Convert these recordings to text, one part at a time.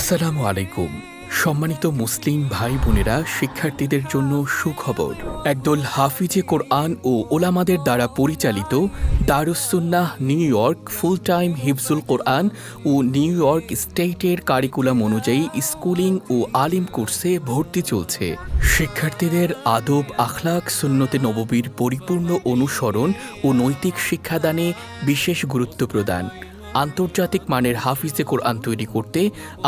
আসসালামু আলাইকুম সম্মানিত মুসলিম ভাই বোনেরা শিক্ষার্থীদের জন্য সুখবর একদল হাফিজে কোরআন ও ওলামাদের দ্বারা পরিচালিত Darussunnah New York full time হিফজুল কোরআন ও নিউ ইয়র্ক স্টেটের কারিকুলাম অনুযায়ী স্কুলিং ও আলিম কোর্সে ভর্তি চলছে শিক্ষার্থীদের আদব আখলাক সুন্নতে নববীর পরিপূর্ণ অনুসরণ ও নৈতিক শিক্ষাদানে বিশেষ গুরুত্ব প্রদান আন্তর্জাতিক মানের হাফিজে কোরআন তৈরি করতে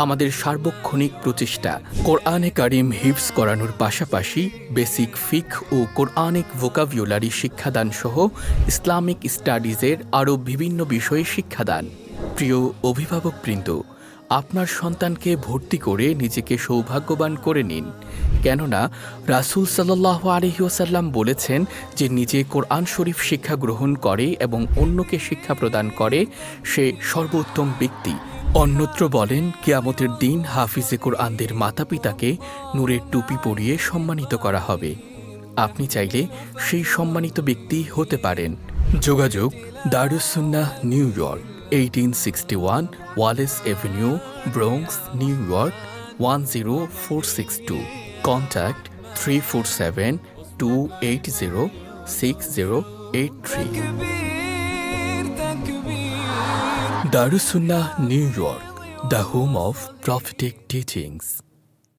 আমাদের সার্বক্ষণিক প্রচেষ্টা কোরআনে কারিম হিপস করানোর পাশাপাশি বেসিক ফিক ও কোরআনিক ভোকাবিউলারি শিক্ষাদান সহ ইসলামিক স্টাডিজের আরও বিভিন্ন বিষয়ে শিক্ষাদান প্রিয় অভিভাবকবৃন্দ আপনার সন্তানকে ভর্তি করে নিজেকে সৌভাগ্যবান করে নিন কেননা রাসুল সাল্লাহ আলহিউসাল্লাম বলেছেন যে নিজে কোরআন শরীফ শিক্ষা গ্রহণ করে এবং অন্যকে শিক্ষা প্রদান করে সে সর্বোত্তম ব্যক্তি অন্যত্র বলেন কেয়ামতের দিন হাফিজে কোরআনদের মাতা পিতাকে নূরের টুপি পরিয়ে সম্মানিত করা হবে আপনি চাইলে সেই সম্মানিত ব্যক্তি হতে পারেন যোগাযোগ Darussunna New York 1861 Wallace Avenue, Bronx, New York 10462. Contact 347-280-6083. Darussunnah, New York, the home of prophetic teachings.